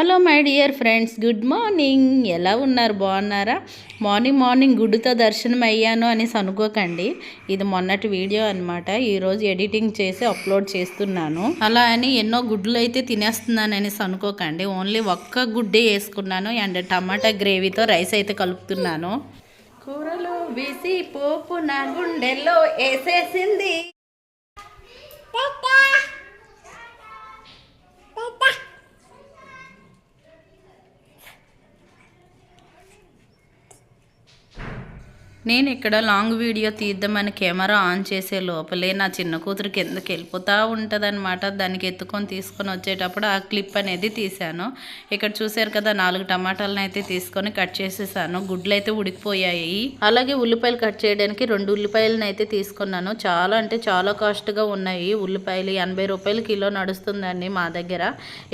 Hello my dear friends. Good morning. ఎలా ఉన్నారు? బాగున్నారా? మార్నింగ్ మార్నింగ్ గుడ్తో దర్శనం అయ్యాను అనేసి అనుకోకండి. ఇది మొన్నటి వీడియో అనమాట ఈరోజు ఎడిటింగ్ చేసి అప్లోడ్ చేస్తున్నాను. అలా అని ఎన్నో గుడ్లు అయితే తినేస్తున్నాను అనేసి అనుకోకండి. ఓన్లీ ఒక్క గుడ్డే వేసుకున్నాను అండ్ టమాటా గ్రేవీతో రైస్ అయితే కలుపుతున్నాను. కూరలు వేసి పోపు నా గుండెల్లో వేసేసింది. నేను ఇక్కడ లాంగ్ వీడియో తీద్దామని కెమెరా ఆన్ చేసే లోపలే నా చిన్న కూతురు కిందకి వెళ్ళిపోతూ ఉంటుందన్నమాట. దానికి ఎత్తుకొని తీసుకొని వచ్చేటప్పుడు ఆ క్లిప్ అనేది తీశాను. ఇక్కడ చూసారు కదా నాలుగు టమాటాలను అయితే తీసుకొని కట్ చేసేసాను. గుడ్లు అయితే ఉడికిపోయాయి. అలాగే ఉల్లిపాయలు కట్ చేయడానికి రెండు ఉల్లిపాయలను అయితే తీసుకున్నాను. చాలా అంటే చాలా కాస్ట్గా ఉన్నాయి. ఉల్లిపాయలు ఎనభై రూపాయలు కిలో నడుస్తుందండి మా దగ్గర.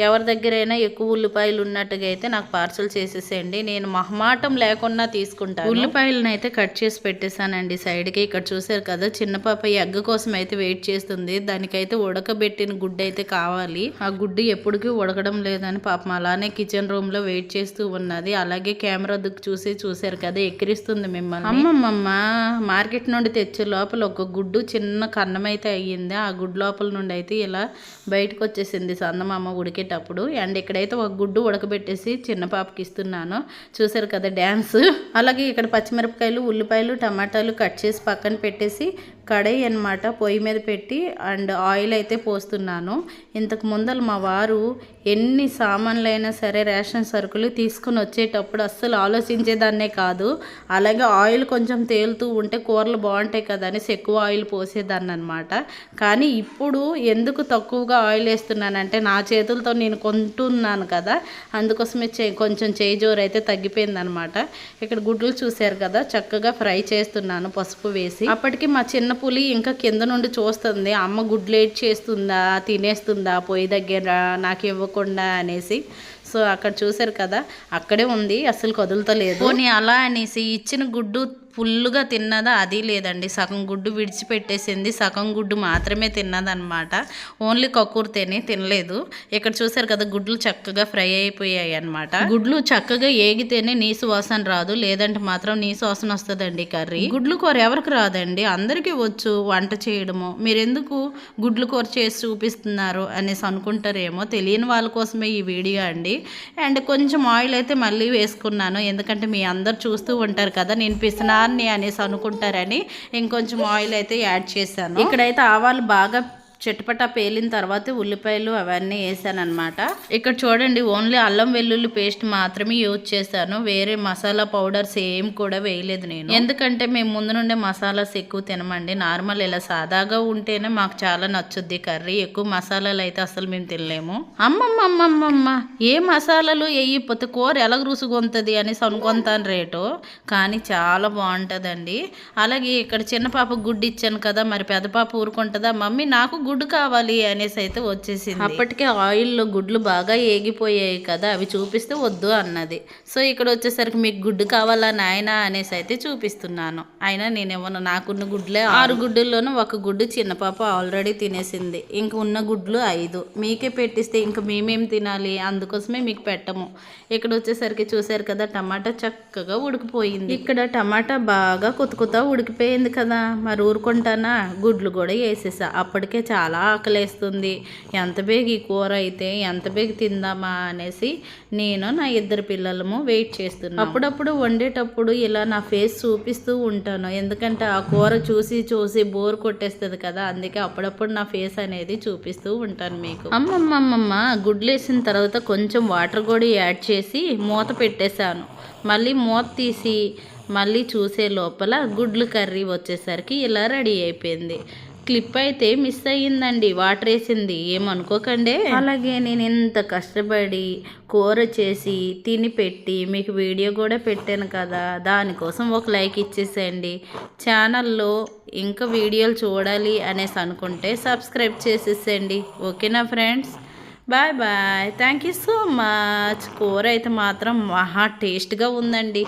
ఎవరి దగ్గరైనా ఎక్కువ ఉల్లిపాయలు ఉన్నట్టుగా అయితే నాకు పార్సల్ చేసేసేయండి. నేను మహమాటం లేకుండా తీసుకుంటాను. ఉల్లిపాయలను అయితే కట్ చేసి పెట్టేశానండి. సైడ్కి ఇక్కడ చూసారు కదా చిన్న పాప ఎగ్గ కోసం అయితే వెయిట్ చేస్తుంది. దానికైతే ఉడకబెట్టిన గుడ్డు అయితే కావాలి. ఆ గుడ్డు ఎప్పటికీ ఉడకడం లేదని పాపం అలానే కిచెన్ రూమ్లో వెయిట్ చేస్తూ ఉన్నది. అలాగే కెమెరా దుక్కు చూసి చూసారు కదా ఎక్కిరిస్తుంది మిమ్మల్ని. అమ్మమ్మమ్మ! మార్కెట్ నుండి తెచ్చే లోపల ఒక గుడ్డు చిన్న కన్నం అయితే అయ్యింది. ఆ గుడ్డు లోపల నుండి అయితే ఇలా బయటకు వచ్చేసింది సందమామ ఉడికేటప్పుడు. అండ్ ఇక్కడైతే ఒక గుడ్డు ఉడకబెట్టేసి చిన్న పాపకి ఇస్తున్నాను. చూసారు కదా డ్యాన్స్. అలాగే ఇక్కడ పచ్చిమిరపకాయలు ఉల్లి ఉల్లిపాయలు టమాటాలు కట్ చేసి పక్కన పెట్టేసి కడాయి అనమాట పొయ్యి మీద పెట్టి అండ్ ఆయిల్ అయితే పోస్తున్నాను. ఇంతకు ముందర మా వారు ఎన్ని సామాన్లు అయినా సరే రేషన్ సరుకులు తీసుకుని వచ్చేటప్పుడు అస్సలు ఆలోచించేదాన్నే కాదు. అలాగే ఆయిల్ కొంచెం తేలుతూ ఉంటే కూరలు బాగుంటాయి కదా అనేసి ఎక్కువ ఆయిల్ పోసేదాన్ని అనమాట కానీ ఇప్పుడు ఎందుకు తక్కువగా ఆయిల్ వేస్తున్నానంటే నా చేతులతో నేను కొంటున్నాను కదా. అందుకోసమే కొంచెం చేయి జోరు అయితే తగ్గిపోయిందనమాట ఇక్కడ గుడ్లు చూశారు కదా చక్కగా ఫ్రై చేస్తున్నాను పసుపు వేసి. అప్పటికి మా చిన్న పులి ఇంకా కింద నుండి చూస్తుంది అమ్మ గుడ్లేట్ చేస్తుందా తినేస్తుందా పొయ్యి దగ్గర నాకు ఇవ్వకుండా అనేసి. సో అక్కడ చూసారు కదా అక్కడే ఉంది అసలు కదులుతలేదు. పోనీ అలా అనేసి ఇచ్చిన గుడ్డు ఫుల్గా తిన్నదా? అది లేదండి. సగం గుడ్డు విడిచిపెట్టేసింది. సగం గుడ్డు మాత్రమే తిన్నదనమాట ఓన్లీ కక్కుర్తేనే తినలేదు. ఇక్కడ చూసారు కదా గుడ్లు చక్కగా ఫ్రై అయిపోయాయి అనమాట గుడ్లు చక్కగా ఏగితేనే నీసు వాసన రాదు. లేదంటే మాత్రం నీసు వాసన వస్తుందండి కర్రీ. గుడ్లు కూర ఎవరికి రాదండి? అందరికీ వచ్చు వంట చేయడము. మీరెందుకు గుడ్లు కూర చేసి చూపిస్తున్నారు అనేసి అనుకుంటారేమో తెలియని వాళ్ళ కోసమే ఈ వీడియో అండి. అండ్ కొంచెం ఆయిల్ అయితే మళ్ళీ వేసుకున్నాను. ఎందుకంటే మీ అందరు చూస్తూ ఉంటారు కదా నేను పిసినా దాన్ని అనేసి అనుకుంటారని ఇంకొంచెం ఆయిల్ అయితే యాడ్ చేశాను. ఇక్కడైతే ఆవాలు బాగా చిటపట పేలిన తర్వాత ఉల్లిపాయలు అవన్నీ వేసాను అనమాట ఇక్కడ చూడండి ఓన్లీ అల్లం వెల్లుల్లి పేస్ట్ మాత్రమే యూజ్ చేశాను. వేరే మసాలా పౌడర్స్ ఏం కూడా వేయలేదు నేను. ఎందుకంటే మేము ముందు నుండే మసాలాస్ ఎక్కువ తినమండి. నార్మల్ ఇలా సాదాగా ఉంటేనే మాకు చాలా నచ్చుద్ది కర్రీ. ఎక్కువ మసాలాలు అయితే అసలు మేము తినలేము. అమ్మమ్మమ్మమ్మమ్మ ఏ మసాలాలు వేయిపోతే కూర ఎలా రుసుగొంతుంది అనేసి అనుకుంటాను రేటు. కానీ చాలా బాగుంటుందండి. అలాగే ఇక్కడ చిన్న పాప గుడ్డు ఇచ్చాను కదా మరి పెద్ద పాప ఊరుకుంటుందా? మమ్మీ నాకు గుడ్డు కావాలి అనేసి అయితే వచ్చేసింది. అప్పటికే ఆయిల్లో గుడ్లు బాగా ఏగిపోయాయి కదా అవి చూపిస్తే వద్దు అన్నది. సో ఇక్కడ వచ్చేసరికి మీకు గుడ్డు కావాలా నాయన అనేసి అయితే చూపిస్తున్నాను. అయినా నేనేమన్నా నాకున్న గుడ్లే ఆరు. గుడ్డుల్లోనూ ఒక గుడ్డు చిన్న పాప ఆల్రెడీ తినేసింది. ఇంక ఉన్న గుడ్లు ఐదు. మీకే పెట్టిస్తే ఇంక మేమేం తినాలి? అందుకోసమే మీకు పెట్టము. ఇక్కడ వచ్చేసరికి చూసారు కదా టమాటా చక్కగా ఉడికిపోయింది. ఇక్కడ టమాటా బాగా కొత్త కొత్త ఉడికిపోయింది కదా. మరి ఊరుకుంటానా? గుడ్లు కూడా వేసేసా. అప్పటికే చాలా ఆకలేస్తుంది. ఎంత బేగి ఈ కూర అయితే ఎంత బేగి తిందామా అనేసి నేను నా ఇద్దరు పిల్లలము వెయిట్ చేస్తున్నాను అప్పుడప్పుడు వండేటప్పుడు ఇలా నా ఫేస్ చూపిస్తూ ఉంటాను. ఎందుకంటే ఆ కూర చూసి చూసి బోర్ కొట్టేస్తుంది కదా అందుకే అప్పుడప్పుడు నా ఫేస్ అనేది చూపిస్తూ ఉంటాను మీకు. అమ్మమ్మమ్మమ్మ గుడ్లు వేసిన తర్వాత కొంచెం వాటర్ కూడా యాడ్ చేసి మూత పెట్టేశాను. మళ్ళీ మూత తీసి మళ్ళీ చూసే లోపల గుడ్లు కర్రీ వచ్చేసరికి ఇలా రెడీ అయిపోయింది. క్లిప్ అయితే మిస్ అయ్యిందండి వాటర్ వేసింది ఏమనుకోకండి. అలాగే నేను ఎంత కష్టపడి కూర చేసి తిని పెట్టి మీకు వీడియో కూడా పెట్టాను కదా దానికోసం ఒక లైక్ ఇచ్చేసేయండి. ఛానల్లో ఇంకా వీడియోలు చూడాలి అనేసి అనుకుంటే సబ్స్క్రైబ్ చేసేసేయండి. ఓకేనా friends? Bye bye. Thank you so much. కూర అయితే మాత్రం మహా టేస్ట్గా ఉందండి.